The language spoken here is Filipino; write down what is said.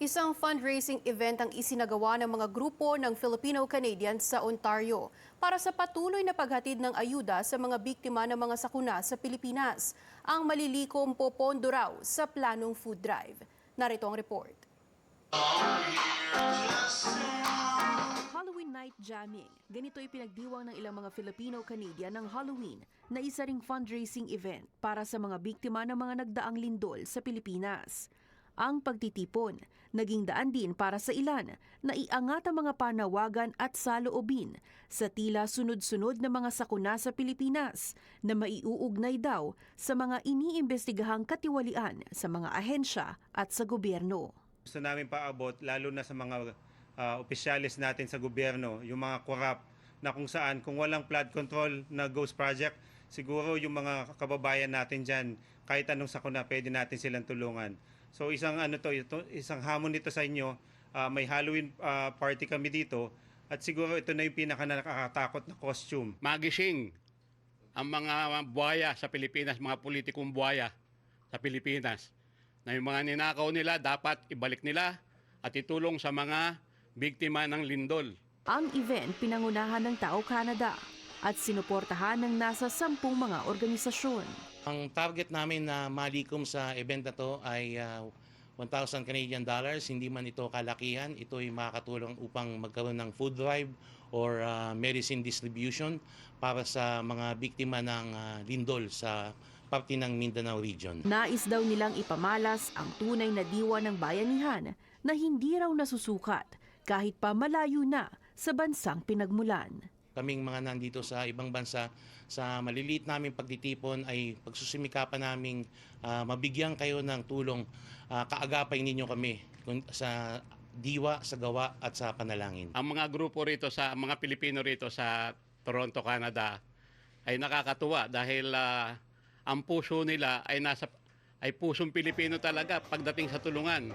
Isang fundraising event ang isinagawa ng mga grupo ng Filipino-Canadians sa Ontario para sa patuloy na paghatid ng ayuda sa mga biktima ng mga sakuna sa Pilipinas. Ang malilikom popondo raw sa planong food drive. Narito ang report. Halloween night jamming. Ganito ipinagdiwang ng ilang mga Filipino-Canadian ng Halloween na isa ring fundraising event para sa mga biktima ng mga nagdaang lindol sa Pilipinas. Ang pagtitipon, naging daan din para sa ilan na iangat ang mga panawagan at saloobin sa tila sunod-sunod na mga sakuna sa Pilipinas na maiuugnay daw sa mga iniimbestigahang katiwalian sa mga ahensya at sa gobyerno. Gusto namin paabot lalo na sa mga ah, opisyalis natin sa gobyerno, yung mga corrupt na kung saan kung walang flood control na ghost project, siguro yung mga kababayan natin diyan kahit anong sakuna pwede natin silang tulungan. So isang ano to, ito, isang hamon nito sa inyo, ah, may Halloween ah, party kami dito at siguro ito na yung pinaka nakakatakot na costume. magising ang mga buhaya sa Pilipinas, mga politikong buhaya sa Pilipinas. Na yung mga ninakaw nila, dapat ibalik nila at itulong sa mga biktima ng lindol. Ang event pinangunahan ng Tao Canada at sinuportahan ng nasa sampung mga organisasyon. Ang target namin na malikom sa event na to ay ah, 1,000 Canadian dollars. Hindi man ito kalakihan. Ito ay makakatulong upang magkaroon ng food drive or ah, medicine distribution para sa mga biktima ng ah, lindol sa parte ng Mindanao region. Nais daw nilang ipamalas ang tunay na diwa ng bayanihan na hindi raw nasusukat kahit pa malayo na sa bansang pinagmulan. Kaming mga nandito sa ibang bansa sa maliliit naming pagtitipon ay pagsusumikapan naming ah, mabigyan kayo ng tulong ah, kaagapay ninyo kami sa diwa, sa gawa at sa panalangin. Ang mga grupo rito sa mga Pilipino rito sa Toronto, Canada ay nakakatuwa dahil ah, ang puso nila ay nasa ay pusong Pilipino talaga pagdating sa tulungan.